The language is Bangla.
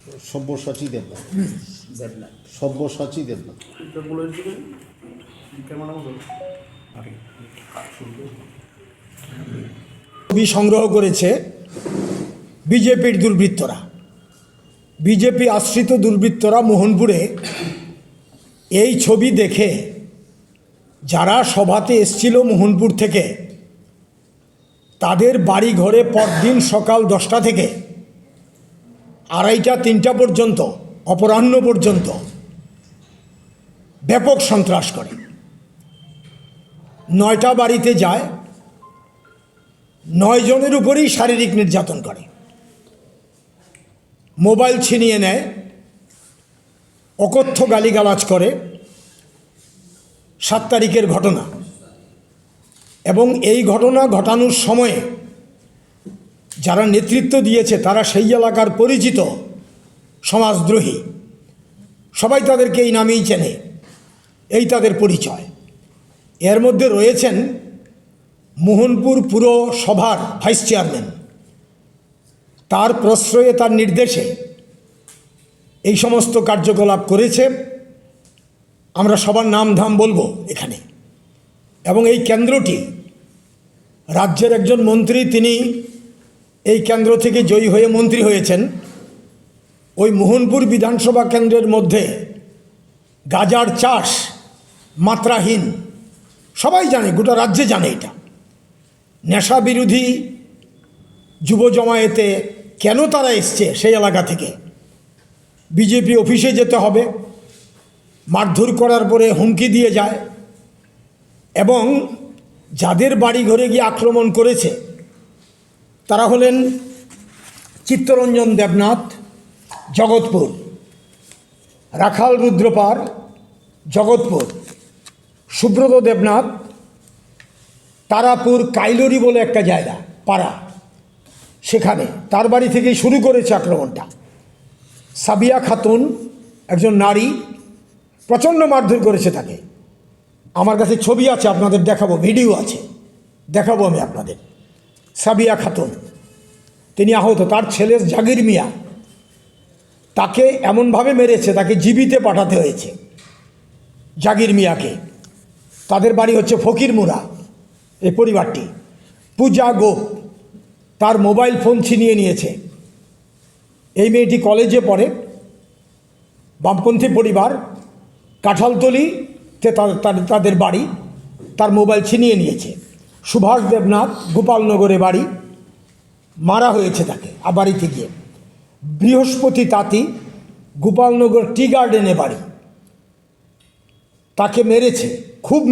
সব্যসাচী দেবনাথ। দেবনাথ। সব্যসাচী দেবনাথ। ছবি সংগ্রহ করেছে বিজেপির দুর্বৃত্তরা। বিজেপি আশ্রিত দুর্বৃত্তরা মোহনপুরে এই ছবি দেখে যারা সভাতে এসছিল মোহনপুর থেকে তাদের বাড়ি ঘরে পরদিন সকাল দশটা থেকে আড়াইটা, তিনটা পর্যন্ত, অপরাহ্ন পর্যন্ত ব্যাপক সন্ত্রাস করে। নয়টা বাড়িতে যায়, নয় জনের উপরেই শারীরিক নির্যাতন করে। মোবাইল ছিনিয়ে নেয়, অকথ্য গালিগালাজ করে। সাত তারিখের ঘটনা। এবং এই ঘটনা ঘটানোর সময়ে যারা নেতৃত্ব দিয়েছে, তারা সেই এলাকার পরিচিত সমাজদ্রোহী। সবাই তাদেরকে এই নামেই চেনে। এই তাদের পরিচয়। এর মধ্যে রয়েছেন মোহনপুর পুরসভার ভাইস চেয়ারম্যান। তার প্রশ্রয়ে, তার নির্দেশে এই সমস্ত কার্যকলাপ করেছে। আমরা সবার নাম ধাম বলব এখানে। এবং এই কেন্দ্রটি রাজ্যের একজন মন্ত্রী, তিনি এই কেন্দ্র থেকে জয়ী হয়ে মন্ত্রী হয়েছেন। ওই মোহনপুর বিধানসভা কেন্দ্রের মধ্যে গাজার চাষ মাত্রাহীন। সবাই জানে, গোটা রাজ্যে জানে এটা। নেশা বিরোধী যুব জমায়েতে কেন তারা এসছে সেই এলাকা থেকে? বিজেপি অফিসে যেতে হবে, মারধর করার পরে হুমকি দিয়ে যায়, এবং যাদের বাড়ি ঘরে গিয়ে আক্রমণ করেছে তারা হলেন চিত্তরঞ্জন দেবনাথ, জগৎপুর। রাখাল রুদ্রপার, জগৎপুর। সুব্রত দেবনাথ, তারাপুর কাইলরি বলে একটা জায়গা, পাড়া। সেখানে তার বাড়ি থেকেই শুরু করেছে আক্রমণটা। সাবিয়া খাতুন একজন নারী, প্রচণ্ড মারধর করেছে তাকে। আমার কাছে ছবি আছে, আপনাদের দেখাবো, ভিডিও আছে। দেখাবো আমি আপনাদের। সাবিয়া খাতুন। তিনি আহত, তার ছেলে জাগির মিয়া। তাকে এমনভাবে মেরেছে, তাকে জীবিতে পাঠাতে হয়েছে জাগির মিয়াকে। তাদের বাড়ি হচ্ছে ফকিরমুরা এই পরিবারটি। পূজা গোপ তার মোবাইল ফোন ছিনিয়ে নিয়েছে। এই মেয়েটি কলেজে পড়ে। বামপন্থী পরিবার কাঁঠালতলিতে তাদের বাড়ি, তার মোবাইল ছিনিয়ে নিয়েছে। সুভাষ দেবনাথ গোপালনগরে বাড়ি। মারা হয়েছে তাকে আর বাড়িতে গিয়ে। বৃহস্পতি তাঁতি গোপালনগর টি গার্ডেনে বাড়ি। তাকে মেরেছে, খুব